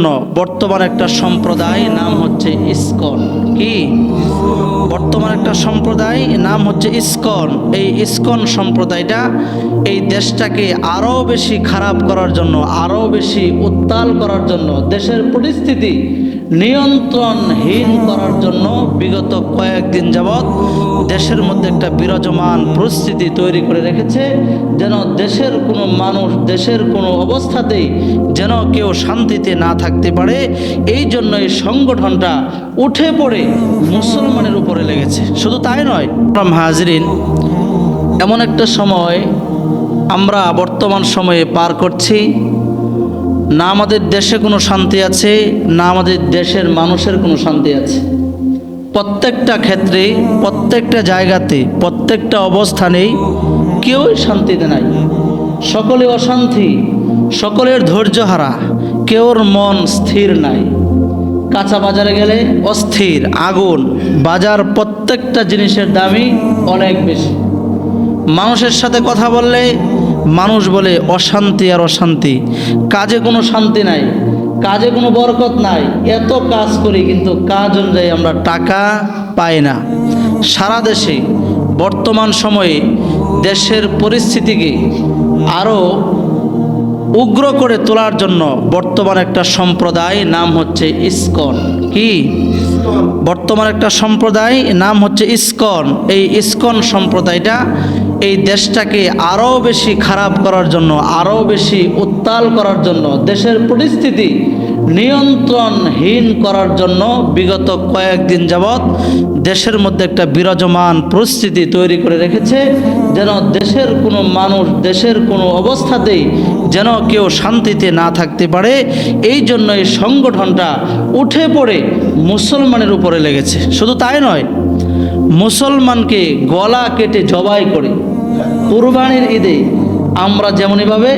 জন্য বর্তমান একটা সম্প্রদায় নাম হচ্ছে ইস্কন। কি? বর্তমান একটা সম্প্রদায় নাম হচ্ছে ইস্কন। এই ইস্কন সম্প্রদায়টা এই দেশটাকে আরও বেশি খারাপ করার জন্য, আরও বেশি উত্তাল করার জন্য দেশের পরিস্থিতি নিয়ন্ত্রণহীন করার জন্য বিগত কয়েকদিন যাবৎ দেশের মধ্যে একটা বিরাজমান পরিস্থিতি তৈরি করে রেখেছে, যেন দেশের কোনো মানুষ, দেশের কোনো অবস্থাতেই যেন কেউ শান্তিতে না থাকতে পারে। এই জন্য এই সংগঠনটা উঠে পড়ে মুসলমানের উপরে লেগেছে। শুধু তাই নয় হাজরিন, এমন একটা সময় আমরা বর্তমান সময়ে পার করছি। না আমাদের দেশে কোনো শান্তি আছে, না আমাদের দেশের মানুষের কোনো শান্তি আছে। প্রত্যেকটা ক্ষেত্রে, প্রত্যেকটা জায়গাতে, প্রত্যেকটা অবস্থানেই কেউই শান্তিতে নাই। সকলে অশান্তি, সকলের ধৈর্য হারা, কেউর মন স্থির নাই। কাঁচা বাজারে গেলে অস্থির, আগুন, বাজার প্রত্যেকটা জিনিসের দামই অনেক বেশি। মানুষের সাথে কথা বললে মানুষ বলে অশান্তি আর অশান্তি। কাজে কোনো শান্তি নাই, কাজে কোনো বরকত নাই। এত কাজ করি কিন্তু কাজ অনুযায়ী আমরা টাকা পাই না। সারা দেশে, বর্তমান সময়ে দেশের পরিস্থিতিকে আরও উগ্র করে তোলার জন্য বর্তমান একটা সম্প্রদায় নাম হচ্ছে ইস্কন। কি? বর্তমান একটা সম্প্রদায় নাম হচ্ছে ইস্কন। এই ইস্কন সম্প্রদায়টা এই দেশটাকে আরও বেশি খারাপ করার জন্য আরও বেশি উত্তাল করার জন্য, দেশের পরিস্থিতি নিয়ন্ত্রণহীন করার জন্য বিগত কয়েকদিন যাবৎ দেশের মধ্যে একটা বিরাজমান পরিস্থিতি তৈরি করে রেখেছে, যেন দেশের কোনো মানুষ, দেশের কোনো অবস্থাতেই যেন কেউ শান্তিতে না থাকতে পারে। এই জন্য এই সংগঠনটা উঠে পড়ে মুসলমানের উপরে লেগেছে। শুধু তাই নয়, মুসলমানকে গলা কেটে জবাই করে কুরবানির ঈদে আমরা যেমনইভাবে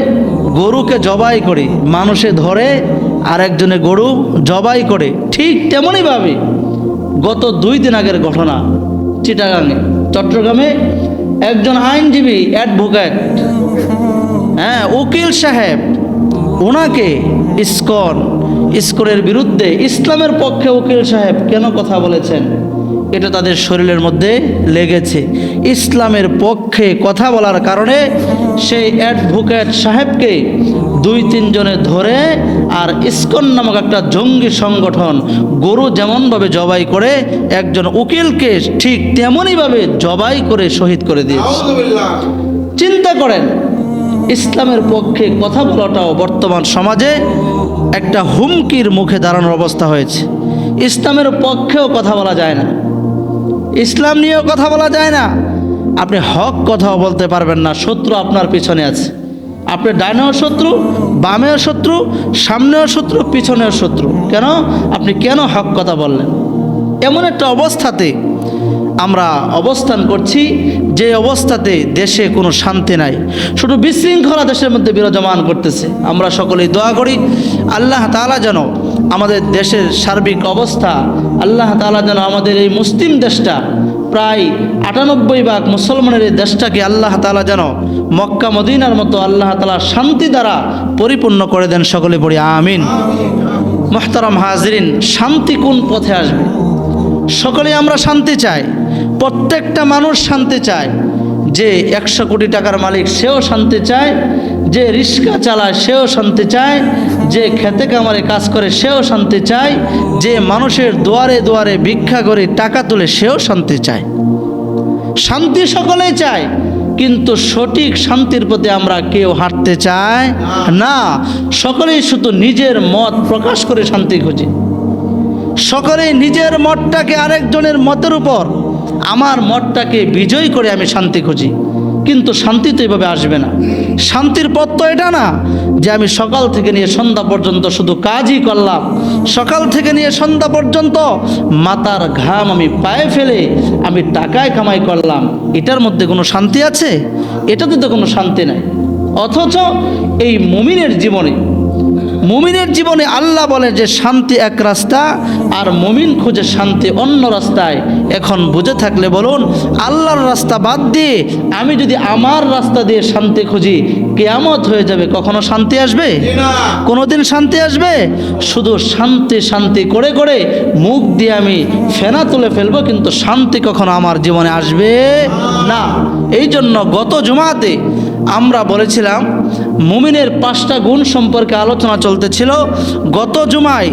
গরুকে জবাই করি, মানুষে ধরে আরেকজনে গরু জবাই করে, ঠিক তেমনইভাবে গত দুই দিন আগের ঘটনা চিটাগাঙে। চট্টগ্রামে একজন আইনজীবী অ্যাডভোকেট হ্যাঁ উকিল সাহেব ওনাকে ইস্কন, ইস্কনের বিরুদ্ধে ইসলামের পক্ষে উকিল সাহেব কেন কথা বলেছেন? এটা তাদের শরীরের মধ্যে লেগেছে। ইসলামের পক্ষে কথা বলার কারণে সেই অ্যাডভোকেট সাহেবকে দুই তিনজনে ধরে আর ইস্কন নামক একটা জঙ্গি সংগঠন গরু যেমনভাবে জবাই করে একজন উকিলকে ঠিক তেমনইভাবে জবাই করে শহীদ করে দিয়েছে। চিন্তা করেন ইসলামের পক্ষে কথা বলাটাও বর্তমান সমাজে একটা হুমকির মুখে দাঁড়ানোর অবস্থা হয়েছে। ইসলামের পক্ষেও কথা বলা যায় না। ইসলাম নিয়েও কথা বলা যায় না। আপনি হক কথাও বলতে পারবেন না, শত্রু আপনার পিছনে আছে। আপনি ডানেও শত্রু, বামেও শত্রু, সামনেও শত্রু, পিছনেও শত্রু। কেন? আপনি কেন হক কথা বললেন? এমন একটা অবস্থাতে আমরা অবস্থান করছি যে অবস্থাতে দেশে কোনো শান্তি নাই, শুধু বিশৃঙ্খলা দেশের মধ্যে বিরাজমান করতেছে। আমরা সকলেই দোয়া করি, আল্লাহ তাআলা যেন আমাদের দেশের সার্বিক অবস্থা, আল্লাহ তাআলা যেন আমাদের এই মুসলিম দেশটা প্রায় আটানব্বই ভাগ মুসলমানের এই দেশটাকে আল্লাহ তাআলা যেন মক্কা, মদিনার মতো আল্লাহ তাআলা শান্তি দ্বারা পরিপূর্ণ করে দেন সকলে পড়ি, আমিন। মোহতারাম হাজরিন, শান্তি কোন পথে আসবে? সকলে আমরা শান্তি চাই। প্রত্যেকটা মানুষ শান্তি চায়। যে একশো কোটি টাকার মালিক সেও শান্তি চায়, যে রিক্সা চালায় সেও শান্তি চায়, যে খেতে কামারে কাজ করে সেও শান্তি চায়, যে মানুষের দুয়ারে দুয়ারে ভিক্ষা করে টাকা তুলে সেও শান্তি চায়। শান্তি সকলেই চায়, কিন্তু সঠিক শান্তির প্রতি আমরা কেউ হাঁটতে চাই না। সকলেই শুধু নিজের মত প্রকাশ করে শান্তি খুঁজি। সকলেই নিজের মতটাকে আরেকজনের মতের উপর আমার মতটাকে বিজয় করে আমি শান্তি খুঁজি। কিন্তু শান্তি তো এভাবে আসবে না। শান্তির পথ তো এটা না যে আমি সকাল থেকে নিয়ে সন্ধ্যা পর্যন্ত শুধু কাজই করলাম। সকাল থেকে নিয়ে সন্ধ্যা পর্যন্ত মাতার ঘাম আমি পায়ে ফেলে আমি টাকায় কামাই করলাম। এটার মধ্যে কোনো শান্তি আছে? এটাতে তো কোনো শান্তি নাই। অথচ এই মুমিনের জীবনে মুমিনের জীবনে আল্লাহ বলে যে শান্তি এক রাস্তা আর মুমিন খুঁজে শান্তি অন্য রাস্তায়। এখন বুঝে থাকলে বলুন আল্লাহর রাস্তা বাদ দিয়ে আমি যদি আমার রাস্তা দিয়ে শান্তি খুঁজি কেয়ামত হয়ে যাবে কখনো শান্তি আসবে? কোনোদিন শান্তি আসবে? শুধু শান্তি শান্তি করে করে মুখ দিয়ে আমি ফেনা তুলে ফেলব কিন্তু শান্তি কখনো আমার জীবনে আসবে না। এই জন্য গত জুমাতে আমরা বলেছিলাম মুমিনের পাঁচটা গুণ সম্পর্কে আলোচনা চলতেছিল। গত জুমায়